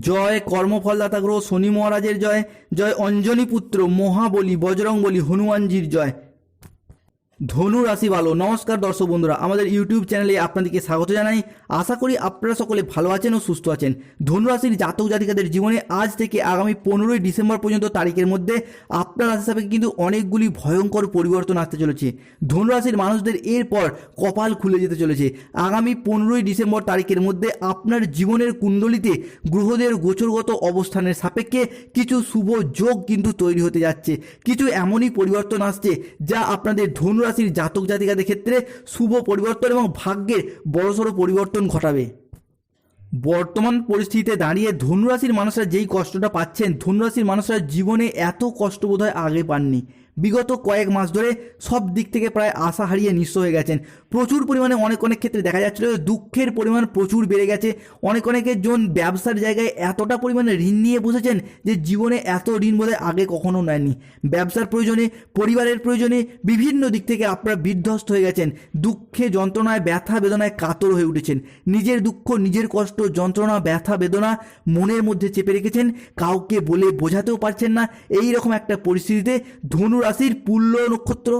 জয় কর্মফলদাতা গ্রহ শনি মহারাজের জয় জয় অঞ্জলি পুত্র মহাবলী বজরংবলী হনুমানজির জয়। ধনু রাশি ভালো। নমস্কার দর্শক বন্ধুরা, আমাদের ইউটিউব চ্যানেলে আপনাদেরকে স্বাগত জানাই। আশা করি আপনারা সকলে ভালো আছেন ও সুস্থ আছেন। ধনু রাশির জাতক জাতিকাদের জীবনে আজ থেকে আগামী পনেরোই ডিসেম্বর পর্যন্ত তারিখের মধ্যে আপনার রাশি সাপেক্ষে কিন্তু অনেকগুলি ভয়ঙ্কর পরিবর্তন আসতে চলেছে। ধনু রাশির মানুষদের এরপর কপাল খুলে যেতে চলেছে। আগামী পনেরোই ডিসেম্বর তারিখের মধ্যে আপনার জীবনের কুণ্ডলিতে গ্রহদের গোচরগত অবস্থানের সাপেক্ষে কিছু শুভ যোগ কিন্তু তৈরি হতে যাচ্ছে। কিছু এমনই পরিবর্তন আসছে যা আপনাদের ধনু রাশির জাতক জাতিকাদের ক্ষেত্রে শুভ পরিবর্তন এবং ভাগ্যের বড়সড় পরিবর্তন ঘটাবে। বর্তমান পরিস্থিতিতে দাঁড়িয়ে ধনুরাশির মানুষরা যেই কষ্টটা পাচ্ছেন, ধনুরাশির মানুষরা জীবনে এত কষ্ট বোধহয় আগে পাননি। বিগত কয়েক মাস ধরে সব দিক থেকে প্রায় আশা হারিয়ে নিঃস্ব হয়ে গেছেন। প্রচুর পরিমাণে অনেক অনেক ক্ষেত্রে দেখা যাচ্ছিল দুঃখের পরিমাণ প্রচুর বেড়ে গেছে। অনেক অনেকের জন ব্যবসার জায়গায় এতটা পরিমাণে ঋণ নিয়ে বসেছেন যে জীবনে এত ঋণ বোধহয় আগে কখনো নেয়নি ব্যবসার প্রয়োজনে, পরিবারের প্রয়োজনে বিভিন্ন দিক থেকে আপনারা বিধ্বস্ত হয়ে গেছেন। দুঃখে যন্ত্রণায়, ব্যথা বেদনায় কাতর হয়ে উঠেছেন। নিজের দুঃখ, নিজের কষ্ট, যন্ত্রণা, ব্যথা, বেদনা মনের মধ্যে চেপে রেখেছেন। কাউকে বলে বোঝাতেও পারছেন না। এই রকম একটা পরিস্থিতিতে ধনু রাশির পুল্য নক্ষত্র,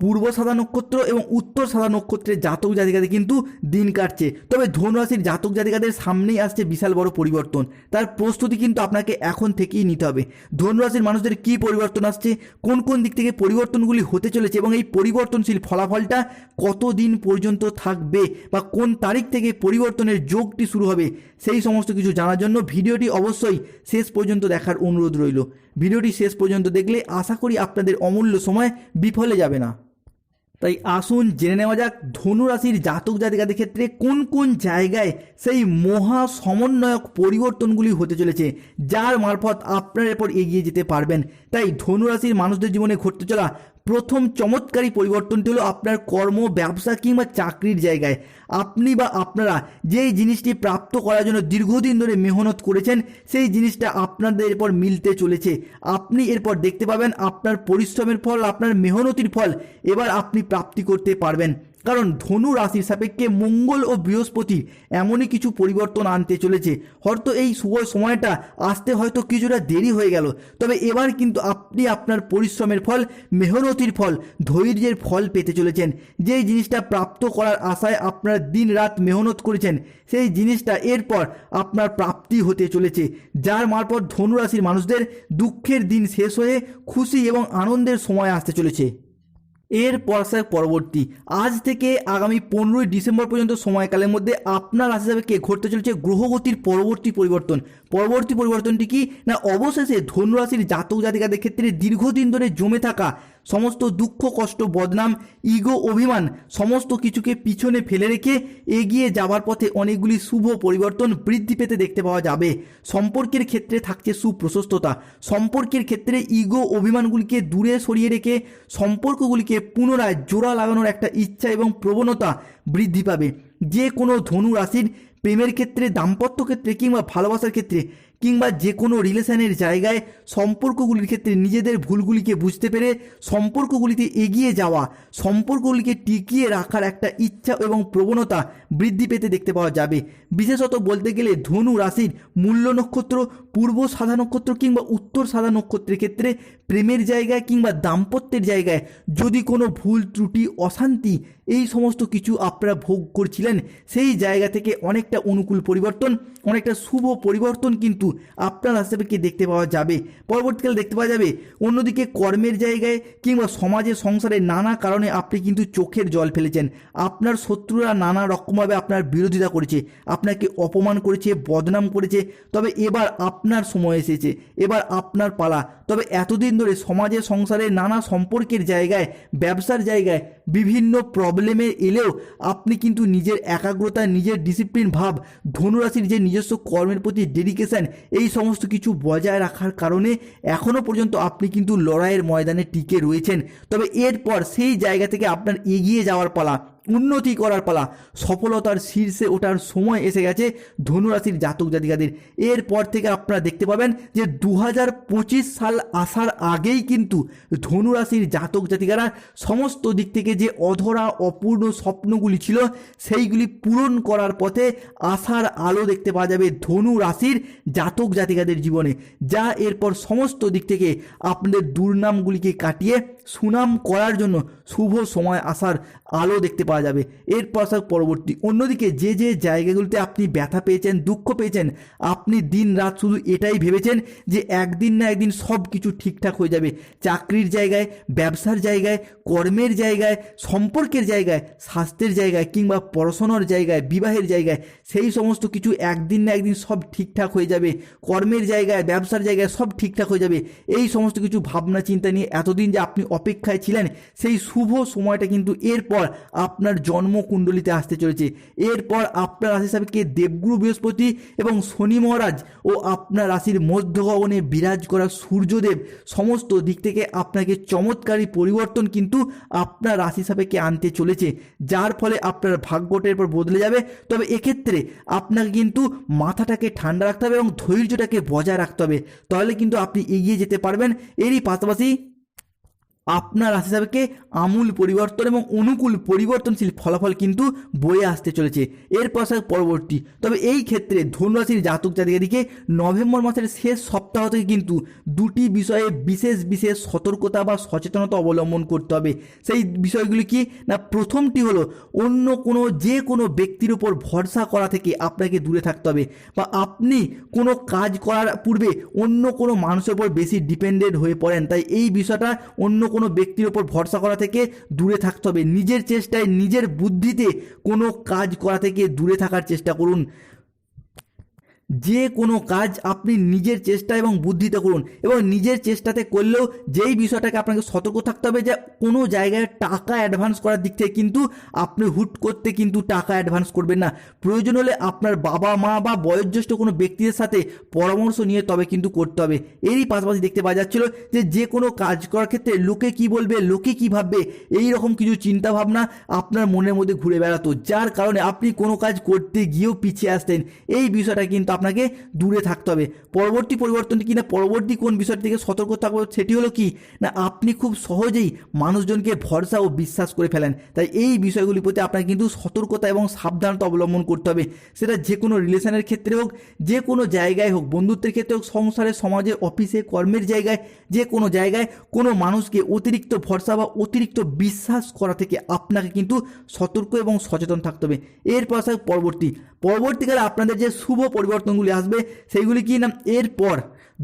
পূর্ব সাদা নক্ষত্র এবং উত্তর সাদা নক্ষত্রের জাতক জাতিকাদের কিন্তু দিন কাটছে। তবে ধনুরাশির জাতক জাতিকাদের সামনেই আসছে বিশাল বড় পরিবর্তন। তার প্রস্তুতি কিন্তু আপনাকে এখন থেকেই নিতে হবে। ধনুরাশির মানুষদের কি পরিবর্তন আসছে, কোন কোন দিক থেকে পরিবর্তনগুলি হতে চলেছে এবং এই পরিবর্তনশীল ফলাফলটা কতদিন পর্যন্ত থাকবে বা কোন তারিখ থেকে পরিবর্তনের যোগটি শুরু হবে, সেই সমস্ত কিছু জানার জন্য ভিডিওটি অবশ্যই শেষ পর্যন্ত দেখার অনুরোধ রইল। ভিডিওটি শেষ পর্যন্ত দেখলে আশা করি আপনাদের অমূল্য সময় বিফলে যাবে না। তাই আসুন জেনে নেওয়া যাক ধনুরাশির জাতক জাতিকাদের ক্ষেত্রে কোন কোন জায়গায় সেই মহা সমন্বয়ক পরিবর্তনগুলি হতে চলেছে, যার মারফত আপনার এরপর এগিয়ে যেতে পারবেন। তাই ধনুরাশির মানুষদের জীবনে ঘটতে চলা প্রথম চমৎকারী পরিবর্তনটি হলো আপনার কর্ম, ব্যবসা কিংবা চাকরির জায়গায়। আপনি বা আপনারা যেই জিনিসটি প্রাপ্ত করার জন্য দীর্ঘদিন ধরে মেহনত করেছেন, সেই জিনিসটা আপনাদের এরপর মিলতে চলেছে। আপনি এরপর দেখতে পাবেন আপনার পরিশ্রমের ফল, আপনার মেহনতির ফল এবার আপনি প্রাপ্তি করতে পারবেন। কারণ ধনু রাশির সাপেক্ষে মঙ্গল ও বৃহস্পতি এমনই কিছু পরিবর্তন আনতে চলেছে। হয়তো এই শুভ সময়টা আসতে হয়তো কিছুটা দেরি হয়ে গেল। তবে এবার কিন্তু আপনি আপনার পরিশ্রমের ফল, মেহনতির ফল, ধৈর্যের ফল পেতে চলেছেন। যেই জিনিসটা প্রাপ্ত করার আশায় আপনারা দিন রাত মেহনত করেছেন, সেই জিনিসটা এরপর আপনার প্রাপ্তি হতে চলেছে। যার মারফত ধনু রাশির মানুষদের দুঃখের দিন শেষ হয়ে খুশি এবং আনন্দের সময় আসতে চলেছে। এর পরসায় পরবর্তী। আজ থেকে আগামী পনেরোই ডিসেম্বর পর্যন্ত সময়কালের মধ্যে আপনার রাশি হিসাবে কে ঘটতে চলেছে গ্রহগতির পরবর্তী পরিবর্তন। পরবর্তী পরিবর্তনটি কি? না, অবশেষে ধনুরাশির জাতক জাতিকাদের ক্ষেত্রে দীর্ঘদিন ধরে জমে থাকা সমস্ত দুঃখ, কষ্ট, বদনাম, ইগো, অভিমান সমস্ত কিছুকে পিছনে ফেলে রেখে এগিয়ে যাওয়ার পথে অনেকগুলি শুভ পরিবর্তন বৃদ্ধি পেতে দেখতে পাওয়া যাবে। সম্পর্কের ক্ষেত্রে থাকছে সুপ্রশস্ততা। সম্পর্কের ক্ষেত্রে ইগো, অভিমানগুলিকে দূরে সরিয়ে রেখে সম্পর্কগুলিকে পুনরায় জোড়া লাগানোর একটা ইচ্ছা এবং প্রবণতা বৃদ্ধি পাবে। যে কোনো ধনু রাশির প্রেমের ক্ষেত্রে, দাম্পত্য ক্ষেত্রে কিংবা ভালোবাসার ক্ষেত্রে কিংবা যে কোনো রিলেশনের জায়গায় সম্পর্কগুলির ক্ষেত্রে নিজেদের ভুলগুলিকে বুঝতে পেরে সম্পর্কগুলিতে এগিয়ে যাওয়া, সম্পর্কগুলিকে টিকিয়ে রাখার একটা ইচ্ছা এবং প্রবণতা বৃদ্ধি পেতে দেখতে পাওয়া যাবে। বিশেষত বলতে গেলে ধনু রাশির মূল্য নক্ষত্র, পূর্ব সাদা নক্ষত্র কিংবা উত্তর সাদা নক্ষত্রের ক্ষেত্রে প্রেমের জায়গায় কিংবা দাম্পত্যের জায়গায় যদি কোনো ভুল, ত্রুটি, অশান্তি এই সমস্ত কিছু আপনারা ভোগ করছিলেন, সেই জায়গা থেকে অনেকটা অনুকূল পরিবর্তন, অনেকটা শুভ পরিবর্তন কিন্তু আপনার আশেপাশে দেখতে পাওয়া যাবে? পরবর্তীকালে দেখতে পাওয়া যাবে, অন্যদিকে কর্মের জায়গায় কিংবা সমাজে সংসারে নানা কারণে আপনি কিন্তু চোখের জল ফেলেছেন। আপনার শত্রুরা নানা রকমভাবে আপনার বিরোধিতা করেছে, আপনাকে অপমান করেছে, বদনাম করেছে। তবে এবার আপনার সময় এসেছে, এবার আপনার পালা। তবে এতদিন ধরে সমাজে সংসারে নানা সম্পর্কের জায়গায়, ব্যবসার জায়গায় বিভিন্ন প্রবলেমে এলেও আপনি কিন্তু নিজের একাগ্রতা, নিজের ডিসিপ্লিন ভাব, ধনুরাশির যে নিজস্ব কর্মের প্রতি ডেডিকেশন এই সমস্ত কিছু বজায় রাখার কারণে এখনও পর্যন্ত আপনি কিন্তু লড়াইয়ের ময়দানে টিকে রয়েছেন। তবে এরপর সেই জায়গা থেকে আপনার এগিয়ে যাওয়ার পালা উন্নতি করার পালা। সফলতার শীর্ষে ওঠার সময় এসে গেছে ধনুরাশির জাতক জাতিকাদের। এরপর থেকে আপনারা দেখতে পাবেন যে দু হাজার পঁচিশ সাল আসার আগেই কিন্তু ধনুরাশির জাতক জাতিকারা সমস্ত দিক থেকে যে অধরা, অপূর্ণ স্বপ্নগুলি ছিল, সেইগুলি পূরণ করার পথে আশার আলো দেখতে পাওয়া যাবে ধনু রাশির জাতক জাতিকাদের জীবনে। যা এরপর সমস্ত দিক থেকে আপনাদের দুর্নামগুলিকে কাটিয়ে সুনাম করার জন্য শুভ সময় আসার আলো দেখতে পাওয়া যাবে। এরপর আসার পরবর্তী। অন্যদিকে যে যে জায়গাগুলিতে আপনি ব্যথা পেয়েছেন, দুঃখ পেয়েছেন, আপনি দিন রাত শুধু এটাই ভেবেছেন যে একদিন না একদিন সব কিছু ঠিকঠাক হয়ে যাবে। চাকরির জায়গায়, ব্যবসার জায়গায়, কর্মের জায়গায়, সম্পর্কের জায়গায়, স্বাস্থ্যের জায়গায় কিংবা পড়াশোনার জায়গায়, বিবাহের জায়গায়, সেই সমস্ত কিছু একদিন না একদিন সব ঠিকঠাক হয়ে যাবে। কর্মের জায়গায়, ব্যবসার জায়গায় সব ঠিকঠাক হয়ে যাবে। এই সমস্ত কিছু ভাবনা চিন্তা নিয়ে এতদিন যে আপনি অপেক্ষায় ছিলেন। সেই শুভ সময়টা কিন্তু এরপর আপনার জন্মকুণ্ডলিতে আসতে চলেছে। এরপর আপনার রাশি সাপেক্ষে দেবগুরু, বৃহস্পতি এবং শনি মহারাজ ও আপনার রাশির মধ্য গগনে বিরাজ করা সূর্যদেব সমস্ত দিক থেকে আপনাকে চমৎকারী পরিবর্তন কিন্তু আপনার রাশি সাপেক্ষে আনতে চলেছে। যার ফলে আপনার ভাগ্যটা এরপর বদলে যাবে। তবে এক্ষেত্রে আপনাকে কিন্তু মাথাটাকে ঠান্ডা রাখতে হবে এবং ধৈর্যটাকে বজায় রাখতে হবে। তাহলে কিন্তু আপনি এগিয়ে যেতে পারবেন। এরই পাশাপাশি আপনার রাশি সাপেক্ষে আমূল পরিবর্তন এবং অনুকূল পরিবর্তনশীল ফলাফল কিন্তু বয়ে আসতে চলেছে। এর পাশাপাশি পরবর্তী। তবে এই ক্ষেত্রে ধনুরাশির জাতক জাতিকাদিকে নভেম্বর মাসের শেষ সপ্তাহ থেকে কিন্তু দুটি বিষয়ে বিশেষ বিশেষ সতর্কতা বা সচেতনতা অবলম্বন করতে হবে। সেই বিষয়গুলি কি? না, প্রথমটি হলো অন্য কোনো, যে কোনো ব্যক্তির উপর ভরসা করা থেকে আপনাকে দূরে থাকতে হবে বা আপনি কোনো কাজ করার পূর্বে অন্য কোনো মানুষের উপর বেশি ডিপেন্ডেন্ট হয়ে পড়েন। তাই এই বিষয়টা অন্য কোনো ব্যক্তির ওপর ভরসা করা থেকে দূরে থাকতে হবে। নিজের চেষ্টায়, নিজের বুদ্ধিতে কোনো কাজ করা থেকে দূরে থাকার চেষ্টা করুন। যে কোনো কাজ আপনি নিজের চেষ্টা এবং বুদ্ধিতে করুন এবং নিজের চেষ্টাতে করলেও যেই বিষয়টাকে আপনাকে সতর্ক থাকতে হবে যে কোনো জায়গায় টাকা অ্যাডভান্স করার দিক থেকে কিন্তু আপনি হুট করতে কিন্তু টাকা অ্যাডভান্স করবেন না। প্রয়োজন হলে আপনার বাবা মা বা বয়োজ্যেষ্ঠ কোনো ব্যক্তিদের সাথে পরামর্শ নিয়ে তবে কিন্তু করতে হবে। এরই পাশাপাশি দেখতে পাওয়া যাচ্ছিল যে যে কোনো কাজ করার ক্ষেত্রে লোকে কি বলবে, লোকে কি ভাববে, এই রকম কিছু চিন্তা ভাবনা আপনার মনের মধ্যে ঘুরে বেড়াতো, যার কারণে আপনি কোনো কাজ করতে গিয়েও পিছিয়ে আসতেন। এই বিষয়টা কিন্তু আপনাকে দূরে থাকতে হবে। পরবর্তী পরিবর্তনটি কি না পরবর্তী কোন বিষয়টি থেকে সতর্ক থাকবে সেটি হলো কি? না, আপনি খুব সহজেই মানুষজনকে ভরসা ও বিশ্বাস করে ফেলেন। তাই এই বিষয়গুলির প্রতি আপনাকে কিন্তু সতর্কতা এবং সাবধানতা অবলম্বন করতে হবে। সেটা যে কোনো রিলেশনের ক্ষেত্রে হোক যে কোনো জায়গায় হোক, বন্ধুত্বের ক্ষেত্রে হোক, সংসারে, সমাজে অফিসে কর্মের জায়গায় যে কোনো জায়গায় কোনো মানুষকে অতিরিক্ত ভরসা বা অতিরিক্ত বিশ্বাস করা থেকে আপনাকে কিন্তু সতর্ক এবং সচেতন থাকতে হবে। এর পাশে পরবর্তী, পরবর্তীকালে আপনাদের যে শুভ পরিবর্তনগুলি আসবে, সেইগুলি কি না? এরপর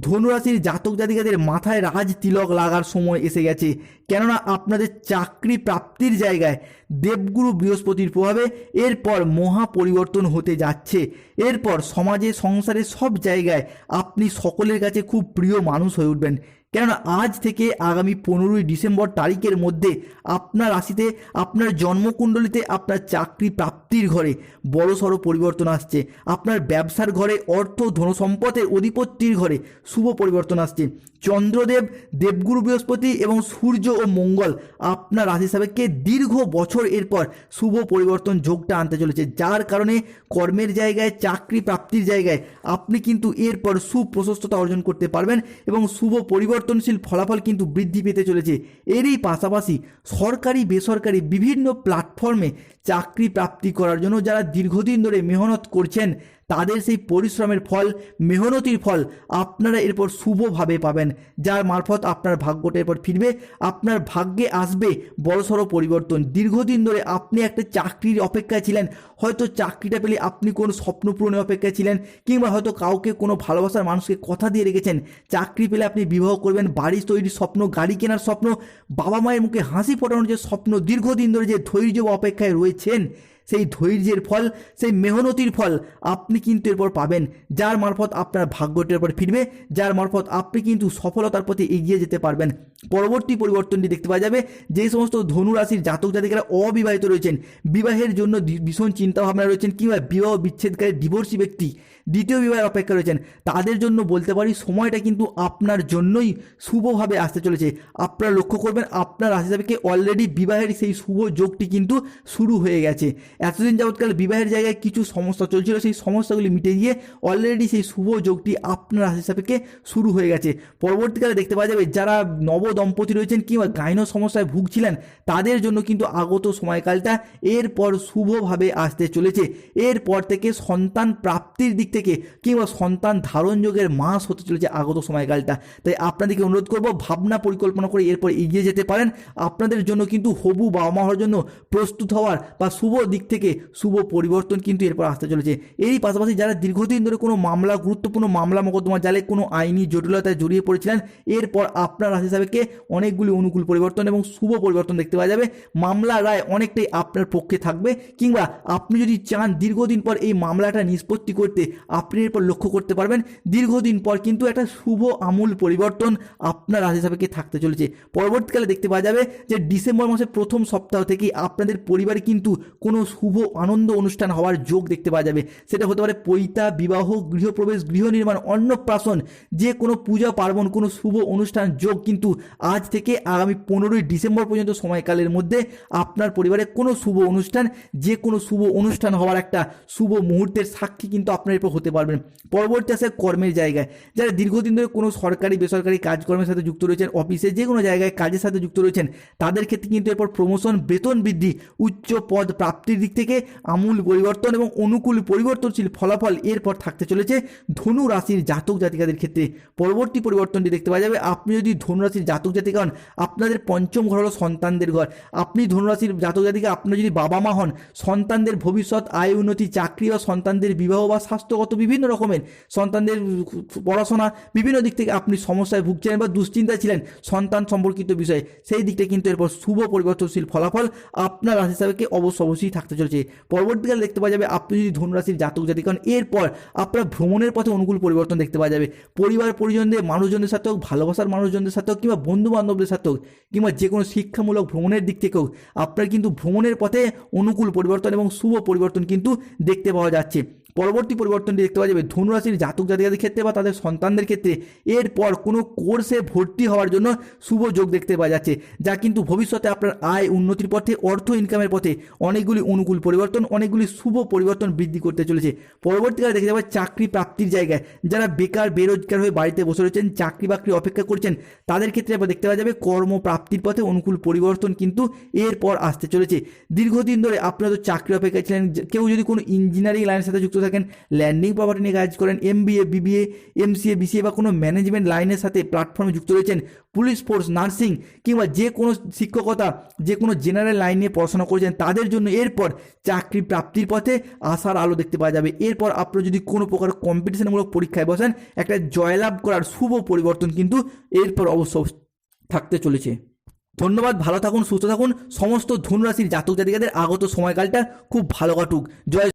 ধনুরাশির জাতক জাতিকাদের মাথায় রাজ তিলক লাগার সময় এসে গেছে। কেননা আপনাদের চাকরি প্রাপ্তির জায়গায় দেবগুরু বৃহস্পতির প্রভাবে এরপর মহা পরিবর্তন হতে যাচ্ছে। এরপর সমাজে, সংসারে সব জায়গায় আপনি সকলের কাছে খুব প্রিয় মানুষ হয়ে উঠবেন। কেননা আজ থেকে আগামী পনেরোই ডিসেম্বর তারিখের মধ্যে আপনার রাশিতে, আপনার জন্মকুণ্ডলিতে আপনার চাকরি প্রাপ্তির ঘরে বড়সড় পরিবর্তন আসছে। আপনার ব্যবসার ঘরে অর্থ, ধনসম্পদের অধিপত্যির ঘরে শুভ পরিবর্তন আসছে। চন্দ্রদেব, দেবগুরু বৃহস্পতি এবং সূর্য ও মঙ্গল আপনার রাশি সাপেক্ষে দীর্ঘ বছর এরপর শুভ পরিবর্তন যোগটা আনতে চলেছে। যার কারণে কর্মের জায়গায়, চাকরি প্রাপ্তির জায়গায় আপনি কিন্তু এরপর সুপ্রশস্ততা অর্জন করতে পারবেন এবং শুভ পরিবর্তনশীল ফলাফল কিন্তু বৃদ্ধি পেতে চলেছে। এরই পাশাপাশি সরকারি, বেসরকারি বিভিন্ন প্ল্যাটফর্মে চাকরি প্রাপ্তি করার জন্য যারা দীর্ঘদিন ধরে মেহনত করছেন তাদের সেই পরিশ্রমের ফল, মেহনতির ফল আপনারা এরপর শুভভাবে পাবেন। যার মারফত আপনার ভাগ্যটা এরপর ফিরবে, আপনার ভাগ্যে আসবে বড়সড় পরিবর্তন। দীর্ঘদিন ধরে আপনি একটা চাকরির অপেক্ষায় ছিলেন, হয়তো চাকরিটা পেলে আপনি কোনো স্বপ্ন পূরণের অপেক্ষায় ছিলেন, কিংবা হয়তো কাউকে কোনো ভালোবাসার মানুষকে কথা দিয়ে রেখেছেন। চাকরি পেলে আপনি বিবাহ করবেন, বাড়ি তৈরির স্বপ্ন, গাড়ি কেনার স্বপ্ন, বাবা মায়ের মুখে হাসি ফোটানোর যে স্বপ্ন, দীর্ঘদিন ধরে যে ধৈর্য অপেক্ষায় রয়েছেন সেই ধৈর্যের ফল, সেই মেহনতির ফল আপনি কিন্তু এরপর পাবেন। যার মারফত আপনার ভাগ্যটির পর ফিরবে, যার মারফত আপনি কিন্তু সফলতার প্রতি এগিয়ে যেতে পারবেন। পরবর্তী পরিবর্তনটি দেখতে পাওয়া যাবে। যে সমস্ত ধনুরাশির জাতক জাতিকারা অবিবাহিত রয়েছেন, বিবাহের জন্য ভীষণ চিন্তাভাবনা রয়েছেন কিংবা বিবাহ বিচ্ছেদকারী ডিভোর্সি ব্যক্তি দ্বিতীয় বিবাহের অপেক্ষা রয়েছেন, তাদের জন্য বলতে পারি সময়টা কিন্তু আপনার জন্যই শুভভাবে আসতে চলেছে। আপনারা লক্ষ্য করবেন, আপনার রাশি সাপেক্ষে অলরেডি বিবাহের সেই শুভ যোগটি কিন্তু শুরু হয়ে গেছে। এতদিন যাবৎকাল বিবাহের জায়গায় কিছু সমস্যা চলছিল, সেই সমস্যাগুলি মিটে গিয়ে অলরেডি সেই শুভ যোগটি আপনার রাশি সাপেক্ষে শুরু হয়ে গেছে। পরবর্তীকালে দেখতে পাওয়া যাবে, যারা নব দম্পতি রয়েছেন কিংবা গাইনো সমস্যায় ভুগছিলেন, তাদের জন্য কিন্তু আগত সময়কালটা এরপর শুভভাবে আসতে চলেছে। এরপর থেকে সন্তান প্রাপ্তির দিক থেকে কিংবা সন্তান ধারণ যোগের মাস হতে চলেছে আগত সময়কালটা। তাই আপনাদেরকে অনুরোধ করব, ভাবনা পরিকল্পনা করে এরপর এগিয়ে যেতে পারেন। আপনাদের জন্য কিন্তু হবু বাবা মা হওয়ার জন্য প্রস্তুত হওয়ার বা শুভ দিক থেকে শুভ পরিবর্তন কিন্তু এরপর আসতে চলেছে। এরই পাশাপাশি যারা দীর্ঘদিন ধরে কোনো মামলা, গুরুত্বপূর্ণ মামলা মোকদ্দমা জালে কোনো আইনি জটিলতায় জড়িয়ে পড়েছিলেন, এরপর আপনার রাশি সাপেক্ষে অনেকগুলি অনুকূল পরিবর্তন এবং শুভ পরিবর্তন দেখতে পাওয়া যাবে। মামলা রায় অনেকটাই আপনার পক্ষে থাকবে কিংবা আপনি যদি চান দীর্ঘদিন পর এই মামলাটা নিষ্পত্তি করতে, আপনি এরপর লক্ষ্য করতে পারবেন। দীর্ঘদিন পর কিন্তু একটা শুভ আমূল পরিবর্তন আপনার রাশি সাপেক্ষে থাকতে চলেছে। পরবর্তীকালে দেখতে পাওয়া যাবে যে ডিসেম্বর মাসের প্রথম সপ্তাহ থেকেই আপনাদের পরিবারে কিন্তু কোনো শুভ আনন্দ অনুষ্ঠান হওয়ার যোগ দেখতে পাওয়া যাবে। সেটা হতে পারে পৈতা, বিবাহ, গৃহপ্রবেশ, গৃহ নির্মাণ, অন্নপ্রাশন, যে কোনো পূজা পার্বণ, কোনো শুভ অনুষ্ঠান যোগ কিন্তু আজ থেকে আগামী পনেরোই ডিসেম্বর পর্যন্ত সময়কালের মধ্যে আপনার পরিবারে কোনো শুভ অনুষ্ঠান, যে কোনো শুভ অনুষ্ঠান হওয়ার একটা শুভ মুহূর্তের সাক্ষী কিন্তু আপনার এরপর হতে পারবেন। পরবর্তী আসে কর্মের জায়গায়। যারা দীর্ঘদিন ধরে কোনো সরকারি, বেসরকারি কাজকর্মের সাথে যুক্ত রয়েছেন, অফিসে যে কোনো জায়গায় কাজের সাথে যুক্ত রয়েছেন, তাদের ক্ষেত্রে কিন্তু এরপর প্রমোশন বেতন বৃদ্ধি, উচ্চ পদ প্রাপ্তির দিক থেকে আমূল পরিবর্তন এবং অনুকূল পরিবর্তনশীল ফলাফল এরপর থাকতে চলেছে ধনু রাশির জাতক জাতিকাদের ক্ষেত্রে। পরবর্তী পরিবর্তনটি দেখতে পাওয়া যাবে। আপনি যদি ধনু রাশির জাতক হন আপনাদের পঞ্চম ঘর হলো সন্তানদের ঘর। আপনি ধনুরাশির জাতক জাতিকা আপনার যদি বাবা মা হন, সন্তানদের ভবিষ্যৎ, আয়, উন্নতি, চাকরি বা সন্তানদের বিবাহ বা স্বাস্থ্যগত বিভিন্ন রকমের সন্তানদের পড়াশোনা, বিভিন্ন দিক থেকে আপনি সমস্যায় ভুগছিলেন বা দুশ্চিন্তায় ছিলেন সন্তান সম্পর্কিত বিষয়ে, সেই দিকটা কিন্তু এরপর শুভ পরিবর্তনশীল ফলাফল আপনার রাশি হিসাবে অবশ্য অবশ্যই থাকতে চলেছে। পরবর্তীকালে দেখতে পাওয়া যাবে, আপনি যদি ধনুরাশির জাতক জাতিকা হন এরপর আপনার ভ্রমণের পথে অনুকূল পরিবর্তন দেখতে পাওয়া যাবে। পরিবার, পরিজনদের, মানুষজনদের সাথে হোক ভালোবাসার মানুষজনদের সাথে হোক কিংবা বন্ধু বান্ধবদের সাথে হোক কিংবা যে কোনো শিক্ষামূলক ভ্রমণের দিক থেকেও আপনার কিন্তু ভ্রমণের পথে অনুকূল পরিবর্তন এবং শুভ পরিবর্তন কিন্তু দেখতে পাওয়া যাচ্ছে। পরবর্তী পরিবর্তনটি দেখতে পাওয়া যাবে। ধনুরাশির জাতক জাতিকাদের ক্ষেত্রে বা তাদের সন্তানদের ক্ষেত্রে এরপর কোনো কোর্সে ভর্তি হওয়ার জন্য শুভ যোগ দেখতে পাওয়া যাচ্ছে, যা কিন্তু ভবিষ্যতে আপনার আয় উন্নতির পথে, অর্থ ইনকামের পথে অনেকগুলি অনুকূল পরিবর্তন, অনেকগুলি শুভ পরিবর্তন বৃদ্ধি করতে চলেছে। পরবর্তীকালে দেখতে যাবে চাকরি প্রাপ্তির জায়গায় যারা বেকার, বেরোজগার হয়ে বাড়িতে বসে রয়েছেন, চাকরি বাকরি অপেক্ষা করছেন, তাদের ক্ষেত্রে আবার দেখতে পাওয়া যাবে কর্মপ্রাপ্তির পথে অনুকূল পরিবর্তন কিন্তু এরপর আসতে চলেছে। দীর্ঘদিন ধরে আপনারা তো চাকরি অপেক্ষা ছিলেন কেউ যদি কোনো ইঞ্জিনিয়ারিং লাইনের সাথে যুক্ত থাকেন ল্যান্ডিং প্রপার্টি নিয়ে কাজ করেন M BA BBA MCA BCA বা কোনো ম্যানেজমেন্ট লাইনের সাথে প্ল্যাটফর্মে যুক্ত রয়েছেন। পুলিশ ফোর্স নার্সিং কিংবা যে কোনো শিক্ষকতা, যে কোনো জেনারেল লাইন নিয়ে পড়াশোনা করেছেন, তাদের জন্য এরপর চাকরি প্রাপ্তির পথে আসার আলো দেখতে পাওয়া যাবে। এরপর আপনারা যদি কোনো প্রকার কম্পিটিশনমূলক পরীক্ষায় বসেন, একটা জয়লাভ করার শুভ পরিবর্তন কিন্তু এরপর অবশ্য থাকতে চলেছে। ধন্যবাদ, ভালো থাকুন, সুস্থ থাকুন। সমস্ত ধনুরাশির জাতক জাতিকাদের আগত সময়কালটা খুব ভালো কাটুক। জয়